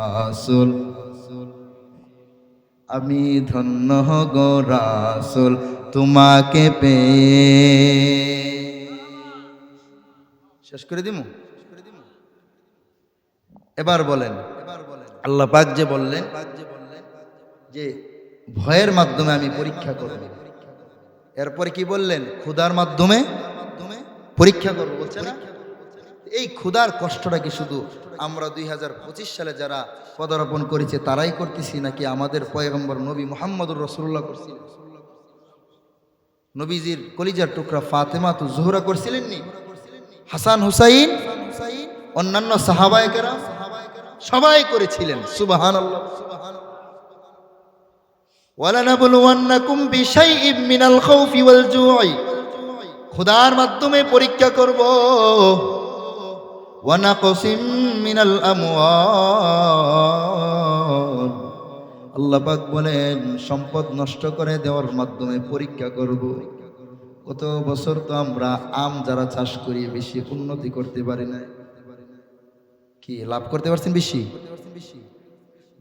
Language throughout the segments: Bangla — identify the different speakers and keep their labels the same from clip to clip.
Speaker 1: রাসুল। আমি ধন্য গো রাসুল তোমাকে পে শেষ করে দিমু? এবার বলেন। আল্লাহ পাক যে বললেন যে ভয়ের মাধ্যমে আমি পরীক্ষা করব। এরপরে কি বললেন? ক্ষুধার মাধ্যমে পরীক্ষা করব, বলছে না? এই ক্ষুধার কষ্টটা কি শুধু আমরা দুই হাজার পঁচিশ সালে যারা পদার্পণ করেছে, তারাই করতেছি নাকি আমাদের পয়গম্বর নবী মোহাম্মদুর রসুল্লাহ করছিলেন? নবীজির কলিজার টুকরা ফাতেমা তো জোহরা করছিলেননি? হাসান হুসাইন, অন্যান্য সাহাবায়কেরা সবাই করেছিলেন সুবাহান ওয়াল মাধ্যমে পরীক্ষা করব। ওয়ানাকসিম মিনাল আমওয়াল। আল্লাহ পাক বলেন, সম্পদ নষ্ট করে দেওয়ার মাধ্যমে পরীক্ষা করব। কত বছর তো আমরা আম যারা চাষ করি, বেশি উন্নতি করতে পারি না। কি, লাভ করতে পারছেন বেশি?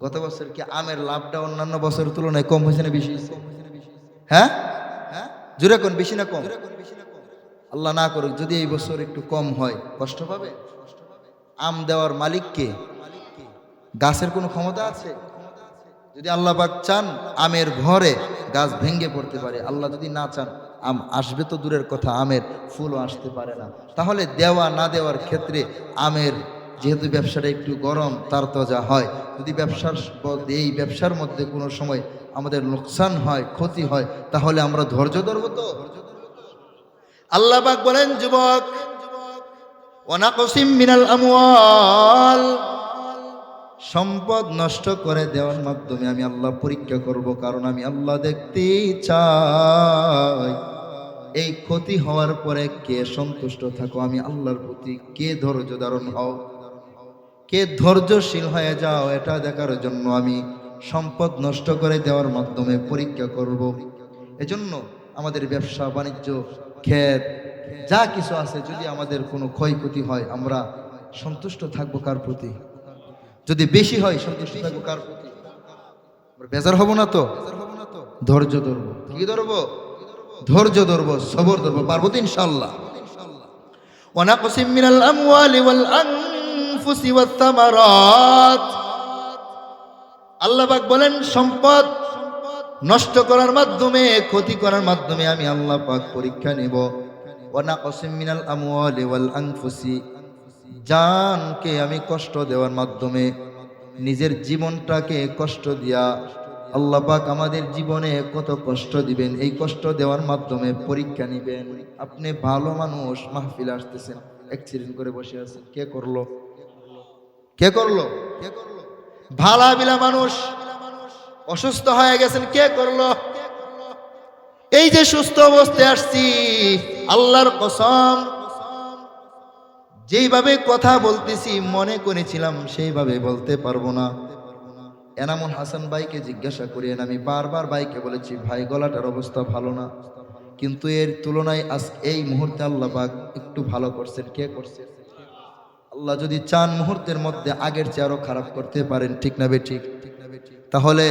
Speaker 1: গত বছর কি আমের লাভটা অন্যান্য বছরের তুলনায় কম হয়েছে না বেশি? হ্যাঁ? জোরে কোন, বেশি না কম? আল্লাহ না করুক, যদি এই বছর একটু কম হয়, কষ্ট পাবে? আম দেওয়ার মালিককে গাছের কোনো ক্ষমতা আছে? যদি আল্লাহ পাক চান, আমের ঘরে গাছ ভেঙে পড়তে পারে। আল্লাহ যদি না চান, আম আসবে তো দূরের কথা, আমের ফুলও আসতে পারে না। তাহলে দেওয়া না দেওয়ার ক্ষেত্রে আমের যেহেতু ব্যবসাটা একটু গরম, তার তো যা হয়। যদি ব্যবসার এই ব্যবসার মধ্যে কোনো সময় আমাদের লোকসান হয়, ক্ষতি হয়, তাহলে আমরা ধৈর্য ধরবো তো? আল্লাহ পাক বলেন, যুবক আমওয়াল। সম্পদ নষ্ট করে দেওয়ার মাধ্যমে আমি আল্লাহ পরীক্ষা করব, কারণ আমি আল্লাহ দেখতে চাই। এই ক্ষতি হওয়ার পরে কে সন্তুষ্ট থাকো, আমি আল্লাহর প্রতি কে ধৈর্য ধারণ হও? কে ধৈর্যশীল হয়ে যাও, এটা দেখার জন্য আমি সম্পদ নষ্ট করে দেওয়ার মাধ্যমে পরীক্ষা করব। এজন্য আমাদের ব্যবসা, বাণিজ্য, ক্ষেত যা কিছু আছে যদি আমাদের কোনো ক্ষয়ক্ষতি হয় আমরা সন্তুষ্ট থাকবো কার প্রতি যদি বেশি হয় সন্তুষ্ট থাকবো কার প্রতি আমরা বেজার হব না তো ধৈর্য ধরবো কি ধরবো ধৈর্য ধরবো সবর ধরবো পারবো তো ইনশাল্লাহ ونقسم من الأموال والأنفس والثمرات আল্লাহ পাক বলেন সম্পদ নষ্ট করার মাধ্যমে ক্ষতি করার মাধ্যমে আমি আল্লাহ পাক পরীক্ষা নেব ওয়ানাকসিম মিনাল আমওয়ালি ওয়াল আনফুসি। জানকে আমি কষ্ট দেওয়ার মাধ্যমে নিজের জীবনটাকে কষ্ট দিয়া আল্লাহ পাক আমাদের জীবনে কত কষ্ট দিবেন, এই কষ্ট দেওয়ার মাধ্যমে পরীক্ষা নিবেন। আপনি ভালো মানুষ, মাহফিল আসতেছেন অ্যাক্সিডেন্ট করে বসে আছেন, কে করল? কে করল? কে করল ভালা বিলা মানুষ, অসুস্থ হয়ে গেছেন, কে করল? এই যে সুস্থ অবস্থায় আসছি আল্লাহর কসম, যেইভাবে কথা বলতেছি, মনে করেছিলাম সেইভাবে বলতে পারব না। এনামুল হাসান ভাইকে জিজ্ঞাসা করিয়েন আমি বারবার ভাইকে বলেছি, ভাই, গলাটার অবস্থা ভালো না। কিন্তু এর তুলনায় আজ এই মুহূর্তে আল্লাহ পাক একটু ভালো করছেন। কে করছেন আল্লাহ যদি চান মুহূর্তের মধ্যে আগের চেয়ে আরও খারাপ করতে পারেন ঠিক না বে ঠিক ঠিক না বে ঠিক? তাহলে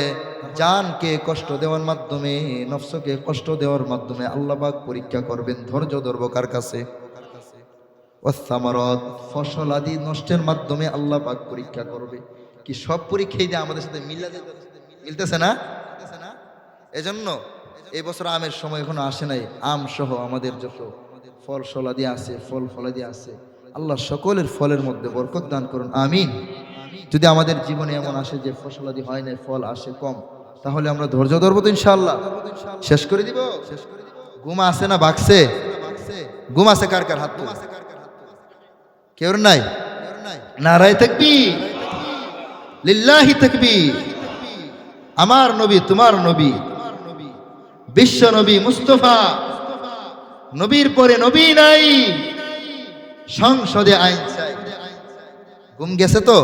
Speaker 1: জানকে কষ্ট দেওয়ার মাধ্যমে, নফসকে কষ্ট দেওয়ার মাধ্যমে আল্লাহ পাক পরীক্ষা করবেন, ধৈর্য ধরবো কার কাছে? ওসামারত ফসল আদি নষ্টের মাধ্যমে আল্লাহ পাক পরীক্ষা করবে। কি সব পরীক্ষাই দিয়ে আমাদের সাথে মিলা মিলতেছে না? এজন্য এই বছর আমের সময় এখনও আসে নাই। আম সহ আমাদের যত ফল ফলাদি আছে, ফল ফলাদি আছে, আল্লাহ সকলের ফলের মধ্যে বরকত দান করুন। আমিন। যদি আমাদের জীবনে এমন আসে যে ফসলাদি হয় না ফল আসে কম তাহলে আমরা ধৈর্য ধরবো তো ইনশাল্লাহ শেষ করে দিব? ঘুম আছে না বাক্সে ঘুম আছে কার কার হাত তুলে? কেউ নাই? নারায় থাকবি লিল্লাহি থাকবি আমার নবী, তোমার নবী। বিশ্ব নবী মুস্তফা। নবীর পরে নবী নাই। সংসদে আইন চাই। ঘুম গেছে তো?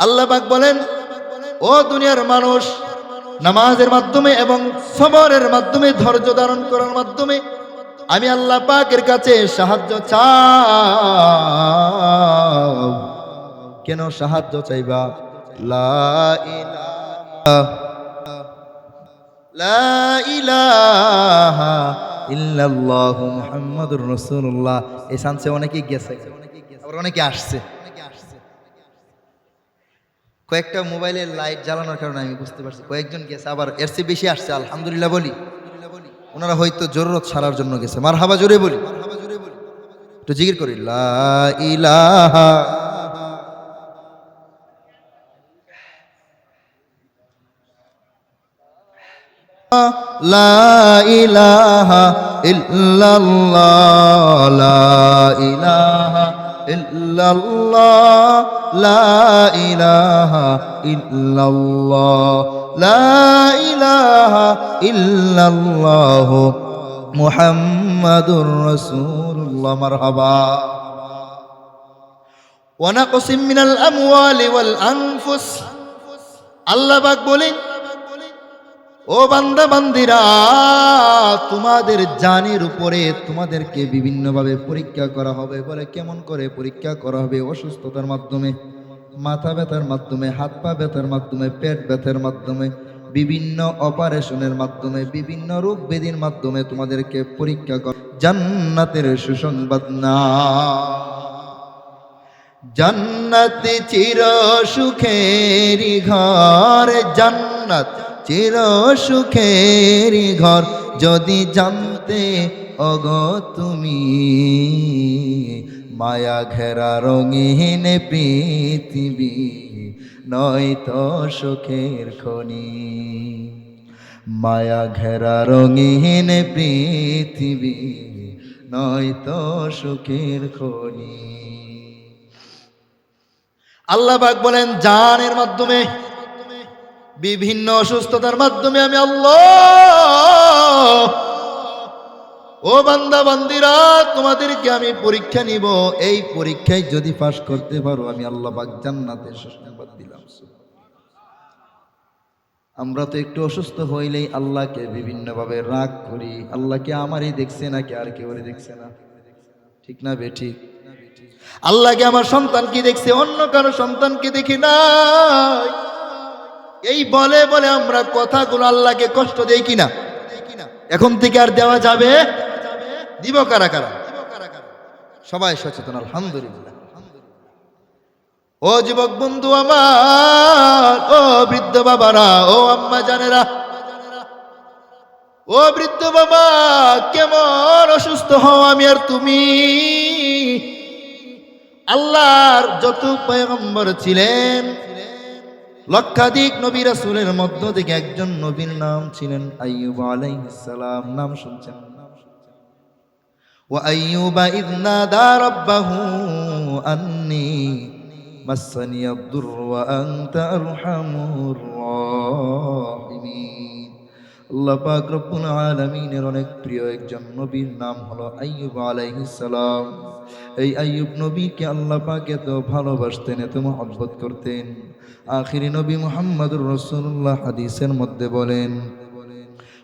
Speaker 1: আল্লাহ পাক বলেন ও দুনিয়ার মানুষ, নামাজের মাধ্যমে এবং সবরের মাধ্যমে, ধৈর্য ধারণ করার মাধ্যমে আমি আল্লাহ পাকের কাছে সাহায্য চাও কেন সাহায্য চাইবা? ইল্লাল্লাহু মুহাম্মাদুর রাসূলুল্লাহ। এই সানসে অনেকেই গেছে, আবার অনেকে আসছে। কয়েকটা মোবাইলের লাইট জ্বালানোর কারণে আমি বুঝতে পারছি, কয়েকজন গেছে, আবার এর চেয়ে বেশি আসছে, আলহামদুলিল্লাহ বলি। ওনারা হয়তো জরুরত ছাড়ার জন্য গেছে। মার হাবা জোরে বলি। একটু জিকির করি ইলাহা। লা ইলাহা ইল্লাল্লাহ, লা ইলাহা। ইল্লাল্লাহ, লা ইলাহা ইল্লাল্লাহ, লা ইলাহা ইল্লাল্লাহ, মুহাম্মাদুর রাসূলুল্লাহ, মারহাবা। ওয়া নাকসিম মিনাল আমওয়ালি ওয়াল আনফুস। আল্লাহ পাক বলেন ও বান্দা, বান্দিরা, তোমাদের জানের উপরে তোমাদেরকে বিভিন্নভাবে পরীক্ষা করা হবে বলে কেমন করে পরীক্ষা করা হবে? অসুস্থতার মাধ্যমে, মাথা ব্যথার মাধ্যমে, হাত পা ব্যথার মাধ্যমে, পেট ব্যথার মাধ্যমে, বিভিন্ন অপারেশনের মাধ্যমে, বিভিন্ন রোগ ব্যাধির মাধ্যমে তোমাদেরকে পরীক্ষা কর জান্নাতের সুসংবাদ না। জান্নাত চির সুখেরি ঘর, জান্নাত চির সুখেরি ঘর যদি জানতে অগ তুমি মায়া ঘেরা রঙিন পৃথিবী, নয়তো সুখের খনি। মায়া ঘেরা রঙিন পৃথিবী, নয়তো সুখের খনি। আল্লাহ বলেন জানের মাধ্যমে বিভিন্ন অসুস্থতার মাধ্যমে আমি আল্লাহ। ও বান্দা, বান্দিরা, তোমাদেরকে আমি পরীক্ষা নিব। এই পরীক্ষায় যদি পাশ করতে পারো, আমি আল্লাহ পাক জান্নাতের সুসংবাদ দিলাম আমরা তো একটু অসুস্থ হইলেই আল্লাহকে বিভিন্নভাবে রাগ করি। আল্লাহকে আমারই দেখছে না নাকি আর কেউ দেখছে না? ঠিক না বে, ঠিক? আল্লাহকে আমার সন্তান কি দেখছে? অন্য কারও সন্তানকে দেখি নাই? এই বলে বলে আমরা কথাগুলো আল্লাহকে কষ্ট দেই কিনা? এখন থেকে আর দেওয়া যাবে? দিব কারা কারা? সবাই সচেতন, আলহামদুলিল্লাহ। ও যুবক বন্ধু আমার, ও বৃদ্ধ বাবারা, ও আম্মা জানেরা, ও বৃদ্ধ বাবা, কেমন অসুস্থ হও আমি আর তুমি? আল্লাহর যত পয়গম্বর ছিলেন লক্ষাধিক নবী রাসূলের মধ্য থেকে একজন নবীর নাম ছিলেন আইয়ুব আলাইহিস সালাম নাম শুনছেন وأيوب إذ نادى ربه أني مسني الضر وأنت أرحم الراحمين আল্লাহ পাক রব্বুল আলামিনের অনেক প্রিয় একজন নবীর নাম হলো আইয়ুব আলাইহিস সালাম এই আইয়ুব নবীকে আল্লাহ পাক এত ভালোবাসতেন এত মহব্বত করতেন আখিরি নবী মুহাম্মদুর রাসূলুল্লাহ হাদিসের মধ্যে বলেন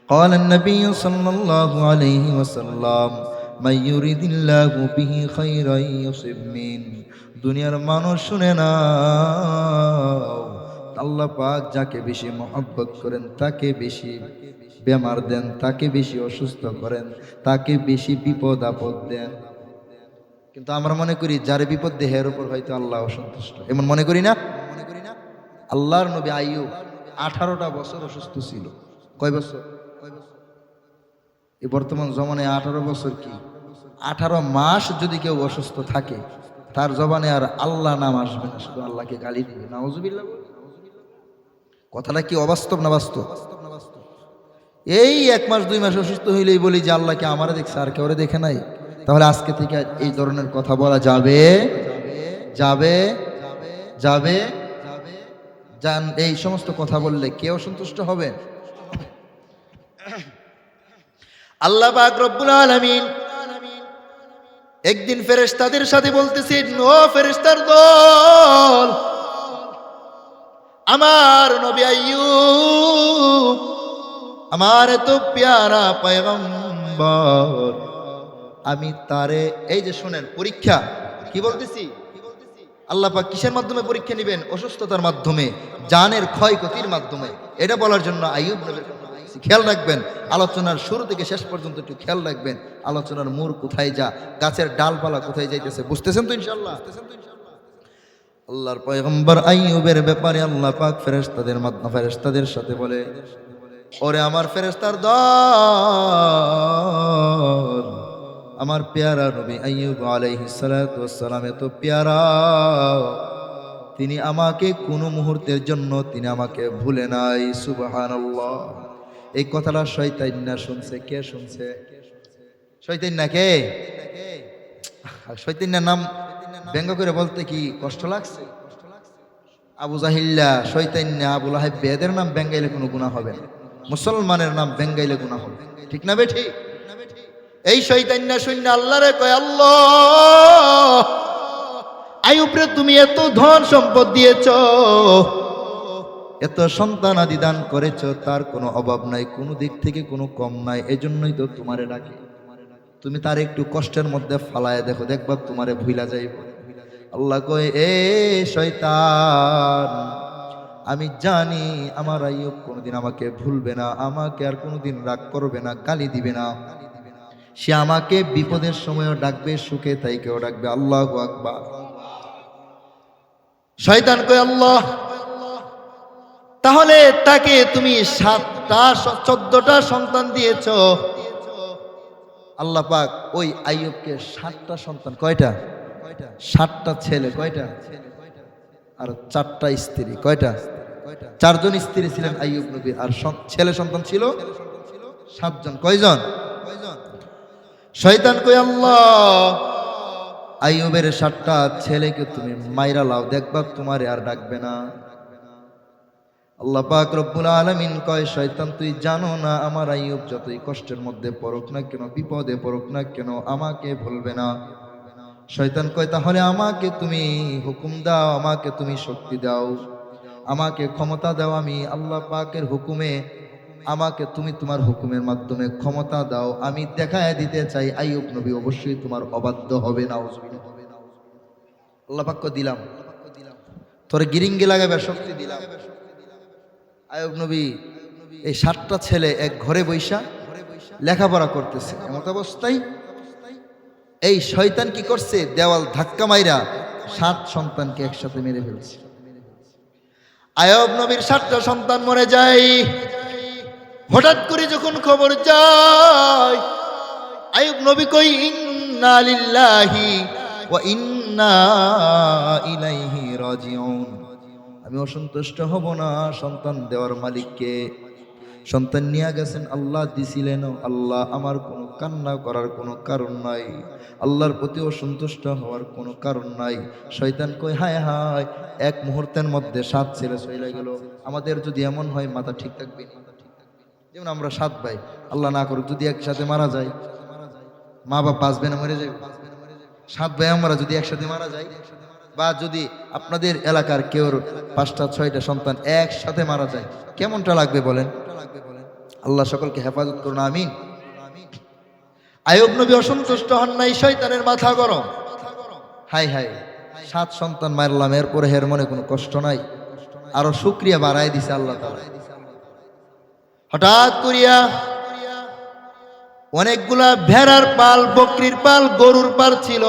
Speaker 1: قال النبي صلى الله عليه وسلم من يريد الله به خيرا يصب من দুনিয়ার মানুষ শুনে না আল্লাহ পাক যাকে বেশি মহব্বত করেন তাকে বেশি বেমার দেন তাকে বেশি অসুস্থ করেন তাকে বেশি বিপদ আপদ দেন কিন্তু আমরা মনে করি যার বিপদ দেহের উপর হয়তো আল্লাহ অসন্তুষ্ট এমন মনে করি না মনে করি না আল্লাহর নবী আইয়ুব আঠারোটা বছর অসুস্থ ছিল। কয় বছর? এই বর্তমান জমানে আঠারো বছর কি? আঠারো মাস যদি কেউ অসুস্থ থাকে, তার জবানে আর আল্লাহ নাম আসবে না, শুধু আল্লাহকে গালি দিবে। বলে। কথাটা কি অবাস্তব না বাস্তব? এই এক মাস, দুই মাস অসুস্থ হইলেই বলি যে আল্লাহকে আমারে দেখছে? আর কেউ দেখে নাই? তাহলে আজকে থেকে এই ধরনের কথা বলা যাবে? যাবে? যাবে? যান, এই সমস্ত কথা বললে কে অসন্তুষ্ট হবে? আল্লাহ রব্বুল আলামিন একদিন ফেরেশতাদের সাথে বলতেছেন ও ফেরেশতার দল, আমার নবী আইয়ুব, আমার এত পেয়ারা পয়গম্বর, আমি তারে এই যে শোনেন, পরীক্ষা, কি বলতেছি? আল্লাহ পাক কিসের মাধ্যমে পরীক্ষা নেবেন? অসুস্থতার মাধ্যমে, জানের ক্ষয়ক্ষতির মাধ্যমে। এটা বলার জন্য নবীর খেয়াল রাখবেন। আলোচনার শুরু থেকে শেষ পর্যন্ত একটু খেয়াল রাখবেন। আলোচনার মূর কোথায় যা, গাছের ডালপালা কোথায় যাইতেছে, বুঝতেছেন তো ইনশাল্লাহ আল্লাহর পয়গম্বর আইয়ুবের ব্যাপারে আল্লাহ পাক ফেরেশতাদের মাধ্যমে, ফেরেশতাদের সাথে বলে, ওরে আমার ফেরেশতার দল আমার পেয়ারা নবী আইয়ুব আলাইহিস সালাতু ওয়াসসালাম এত পেয়ারা। তিনি আমাকে কোনো মুহূর্তের জন্য তিনি আমাকে ভুলে নাই, সুবহানাল্লাহ। এই কথাটা শয়তান না শুনছে, কে শুনছে? শয়তান না কে? শৈতান্যের নাম ব্যঙ্গ করে বলতে কি কষ্ট লাগছে? আবু জাহিল্লা শৈতান্যা আবুল আহেব বেদের নাম ব্যঙ্গাইলে কোনো গুণা হবে না। মুসলমানের নাম ব্যঙ্গাইলে গুণা হবে। ঠিক না বেঠি? এই শৈতান্যা সৈন্য আল্লাহরে কয়, আল্লাহ, আয়ুবরে তুমি এত ধন সম্পদ দিয়েছ, এত সন্তান আদি দান করেছ, তার কোনো অভাব নাই, কোনো দিক থেকে কোনো কম নাই, এজন্যই তো তোমারে ডাকে। তুমি তার একটু কষ্টের মধ্যে ফালায় দেখো, দেখবা তোমারে ভুলা যাইব। আল্লাহ কয়, এ শয়তান, আমি জানি আমার আইয়ুব কোনোদিন আমাকে ভুলবে না, আমাকে আর কোনোদিন রাগ করবে না, গালি দিবে না। সে আমাকে বিপদের সময়ও ডাকবে, সুখে তাই কেউ ডাকবে। আল্লাহ আকবার। শয়তান কয়, আল্লাহ, তাহলে তাকে তুমি সাতটা, চোদ্দটা সন্তান দিয়েছ? আল্লাহ পাক ওই আইয়ুবকে সাতটা সন্তান, কয়টা? সাতটা ছেলে, কয়টা? আর চারটা স্ত্রী, কয়টা? চারজন স্ত্রী ছিলেন আইয়ুব নবীর। আর ছেলে সন্তান ছিল সাতজন, কয়জন? শয়তান কই, আল্লাহ, আইয়ুবের সাতটা ছেলেকে তুমি মাইরা লাও, দেখবা তোমারে আর ডাকবে না। আল্লাহ পাক রব্বুল আলামিন কয়, শয়তান, তুই জানো না, আমার আইয়ুব যতই কষ্টের মধ্যে পড়ুক না কেন, বিপদে পড়ুক না কেন, আমাকে ভুলবে না। শয়তান কয়, তাহলে আমাকে তুমি হুকুম দাও, আমাকে তুমি শক্তি দাও, আমাকে ক্ষমতা দাও, আমি আল্লাহ পাকের হুকুমে আমাকে তুমি তোমার হুকুমের মাধ্যমে ক্ষমতা দাও, আমি দেখায় দিতে চাই, আইয়ুব নবী অবশ্যই তোমার অবাধ্য হবে না আল্লাহ পাক কয় দিলাম। তোরে গিরিঙ্গি লাগাবে শক্তি দিলাম। আয়ব নবী, এই সাতটা ছেলে এক ঘরে বৈশা লেখাপড়া করতেছে। এমত অবস্থায় এই শয়তান কি করছে? দেওয়াল ধাক্কা মাইরা সাত সন্তানকে একসাথে মেরে ফেলছে। আয়ব নবীর সাতটা সন্তান মরে যায়। হঠাৎ করে যখন খবর যায়, আয়ুব নবী কই, ইন্না ওয়া ইন্না ইলাইহি রাজিউন। আমি অসন্তুষ্ট হব না, সন্তান দেওয়ার মালিককে। সন্তান নিয়ে গেছেন, আল্লাহ দিছিলেন, আল্লাহ আমার কোনো কান্না করার কোনো কারণ নাই। আল্লাহর প্রতি অসন্তুষ্ট হওয়ার কোনো কারণ নাই। শয়তান কই, হায় হায়, এক মুহূর্তের মধ্যে সাত ছেলে চলে গেল। আমাদের যদি এমন হয়, মাথা ঠিক থাকবে যেমন আমরা সাত ভাই, আল্লাহ না করুক, যদি একসাথে মারা যায়, মা বাপ বাঁচবে না মরে যাবে। সাত ভাই আমরা যদি একসাথে মারা যাই, বা যদি আপনাদের এলাকার কেউ পাঁচটা, ছয়টা সন্তান একসাথে মারা যায়, কেমনটা লাগবে বলেন? আল্লাহ সকলকে হেফাজত করুন, আমিন। আয়ব নবী অসন্তুষ্ট হন নাই, শয়তানের মাথা গরম। হাই হাই, সাত সন্তান মারলাম, এরপরে হের মনে কোনো কষ্ট নাই। আরও শুক্রিয়া বাড়াই দিছে আল্লাহ তাআলা। হঠাৎ করিয়া অনেকগুলা ভেড়ার পাল বকরির পাল গরুর পাল ছিল।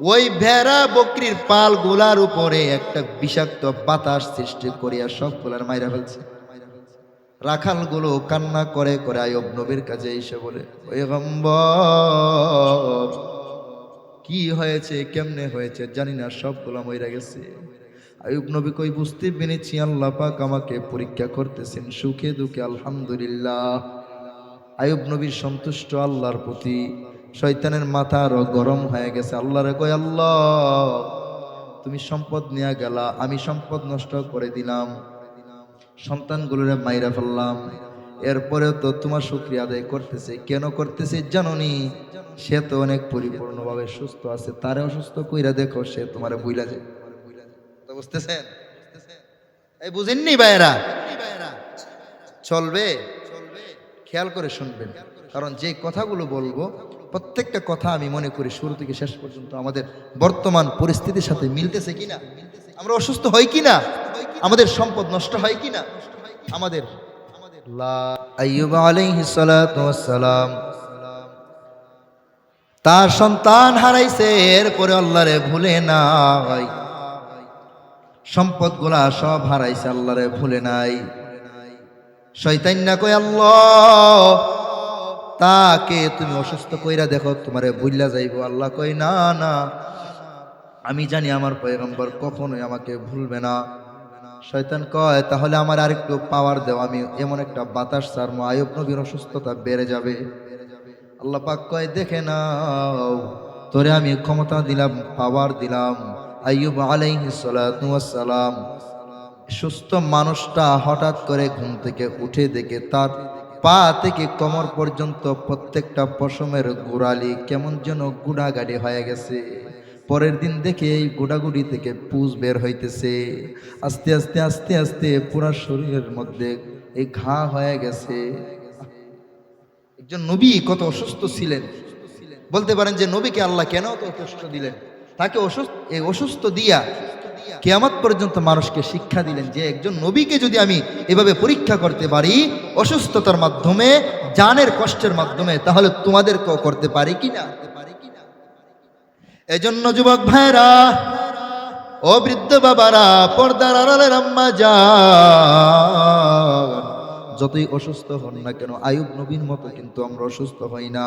Speaker 1: ওই ভেড়া বকরির পালগুলার উপরে একটা বিষাক্ত বাতাস সৃষ্টি করিয়া সবগুলার মাইরা ফেলছে। রাখালগুলো কান্না করে করে আয়ব নবীর কাছে এসে বলে "পয়গম্বর, কি হয়েছে? কেমনে হয়েছে? জানি না সবগুলো মইরা গেছে। আয়ুব নবী কই, বুঝতে পেরেছি, আল্লাহ পাক আমাকে পরীক্ষা করতেছেন, সুখে দুঃখে, আলহামদুলিল্লাহ। আয়ুব নবীর সন্তুষ্ট, আল্লাহর প্রতি। শয়তানের মাথা আরও গরম হয়ে গেছে। আল্লাহরে কই আল্লাহ, তুমি সম্পদ নিয়ে গেলা, আমি সম্পদ নষ্ট করে দিলাম, সন্তানগুলোরে মাইরা ফেললাম। এরপরেও তো তোমার শুক্রিয়া আদায় করতেছে। কেন করতেছে জাননি? সে তো অনেক পরিপূর্ণভাবে সুস্থ আছে, তারে অসুস্থ কইরা দেখো, সে তোমারে বুইলা যায়। বুঝতেছেন এই বুঝেননি চলবে? খেয়াল করে শুনবেন। কারণ যে কথাগুলো বলব, প্রত্যেকটা কথা আমি মনে করি শুরু থেকে শেষ পর্যন্ত আমাদের বর্তমান পরিস্থিতির সাথে মিলতেছে কিনা? আমরা অসুস্থ হই কিনা? আমাদের সম্পদ নষ্ট হয় কিনা? আমাদের তার সন্তান হারাইছে, এরপরে আল্লাহরে ভুলে নাই। সম্পদগুলা সব হারাইছে, আল্লাহরে ভুলে নাই। শৈতান না কই আল্লাহ, তাকে তুমি অসুস্থ কইরা দেখো, তোমারে ভুললা যাইবো। আল্লাহ কই না না, আমি জানি আমার পয়গম্বর কখনোই আমাকে ভুলবে না। শয়তান কয়, তাহলে আমার আরেকটু পাওয়ার দেও, আমি এমন একটা বাতাস ছাড়বো, আয়ুব নবীর অসুস্থতা বেড়ে যাবে। আল্লাহ পাক কয়, দেখে নাও, তোরে আমি ক্ষমতা দিলাম পাওয়ার দিলাম। আইয়ুব সালাম সুস্থ মানুষটা হঠাৎ করে ঘুম থেকে উঠে দেখে তার পা থেকে কোমর পর্যন্ত প্রত্যেকটা পশমের গোড়ালি কেমন যেন গুড়াগাড়ি হয়ে গেছে। পরের দিন দেখে এই গুড়াগুড়ি থেকে পুজ বের হইতেছে। আস্তে আস্তে আস্তে আস্তে পুরা শরীরের মধ্যে এই ঘা হয়ে গেছে। একজন নবী কত অসুস্থ ছিলেন। বলতে পারেন যে নবীকে আল্লাহ কেন তো কষ্ট দিলেন? তাকে অসুস্থ এই অসুস্থ দিয়া কেয়ামত পর্যন্ত মানুষকে শিক্ষা দিলেন যে একজন নবীকে যদি আমি এভাবে পরীক্ষা করতে পারি, অসুস্থতার মাধ্যমে, জানের কষ্টের মাধ্যমে, তাহলে তোমাদেরকেও করতে পারি কি না এজন্য যুবক ভাইরা ও বৃদ্ধ বাবারা, পর্দার আড়ালের আম্মা যান। যতই অসুস্থ হন না কেন, আয়ুব নবীর মতো কিন্তু আমরা অসুস্থ হই না।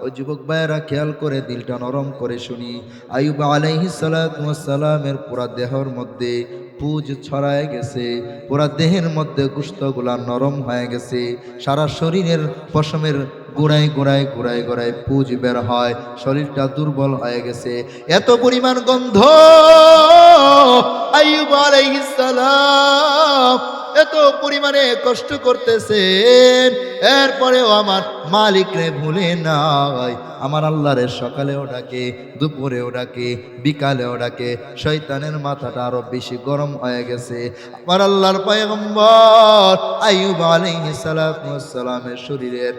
Speaker 1: ওই যুবক ভাইয়েরা খেয়াল করে দিলটা নরম করে শুনি। আয়ুব আলাইহি সালাতামের পুরা দেহর মধ্যে পুজ ছড়ায় গেছে। পুরা দেহের মধ্যে গুস্তগুলা নরম হয়ে গেছে। সারা শরীরের পশমের গোড়ায় গোড়ায় গোড়ায় গোড়ায় পুজ বের হয়, শরীরটা দুর্বল হয়ে গেছে। এত পরিমাণ গন্ধ এত পরিমাণে কষ্ট করতেছেন। এরপরেও আমার মালিকরে ভুলে নাই। আমার আল্লাহরে সকালেও ডাকে, দুপুরেও ডাকে, বিকালেও ডাকে শৈতানের মাথাটা আরও বেশি গরম হয়ে গেছে। আমার আল্লাহর পয়গম্বর আইয়ুব আলাইহিস সালামের শরীরের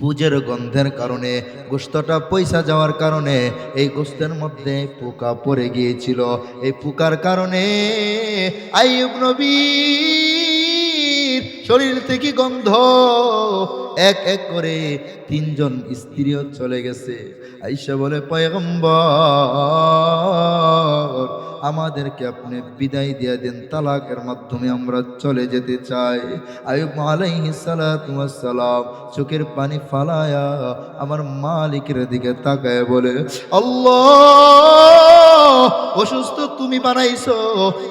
Speaker 1: পুজের গন্ধের কারণে গোস্তটা পয়সা যাওয়ার কারণে এই গোস্তের মধ্যে পোকা পড়ে গিয়েছিল। এই পোকার কারণে আইব নবীর শরীর থেকে গন্ধ। এক এক করে তিনজন স্ত্রীও চলে গেছে। আইসা বলে, পয়গম্বর, আমাদেরকে আপনি বিদায় দিয়ে দেন। তালাকের মাধ্যমে আমরা চলে যেতে চাই। আয়ুব ওয়াস সালাম চোখের পানি ফালায়া আমার মালিকের দিকে তাকায় বলে, আল্লাহ অসুস্থ তুমি বানাইছো।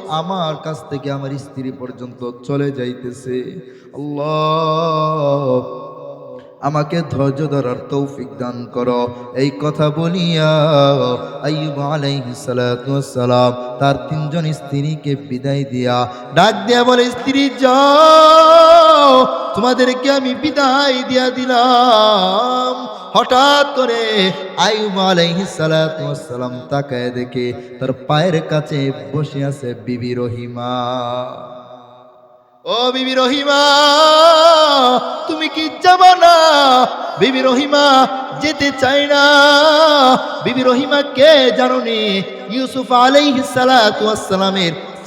Speaker 1: আমার কাছ থেকে আমার স্ত্রী পর্যন্ত চলে যাইতেছে। আল্লাহ, আমাকে ধৈর্য ধরার তৌফিক দান করো। এই কথা বলিয়া তার তিনজন স্ত্রীকে বিদায় দিয়া ডাক দিয়া বলে, স্ত্রী, যাও। তোমাদেরকে আমি বিদায় দিয়া দিলাম। হঠাৎ করে আইয়ুব আলাইহিস সালাতু ওয়াস সালাম তাকায় দেখে তার পায়ের কাছে বসে আছে বিবি রহিমা। ও বিবি রহিমা, তুমি কি যাবা না বিবি রহিমা, যেতে চাই না। বিবি রহিমা, কে জানো নি ইউসুফ আলাইহিস সালাতু ওয়াস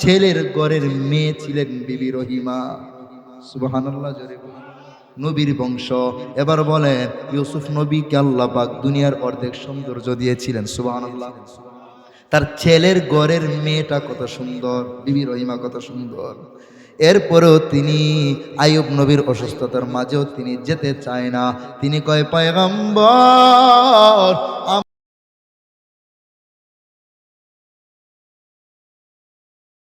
Speaker 1: ছেলের ঘরের মেয়ে ছিলেন বিবি রহিমা। সুবহানাল্লাহ, জোরে বলুন। নবীর বংশ। এবার বলে, ইউসুফ নবী পাক দুনিয়ার অর্ধেক সৌন্দর্য দিয়েছিলেন সুবাহ তার ছেলের গড়ের মেয়েটা কত সুন্দর, বিবি রহিমা কত সুন্দর। এরপরেও তিনি আয়ুব নবীর অসুস্থতার মাঝেও তিনি যেতে চায় না। তিনি কয়, পয়গম্বর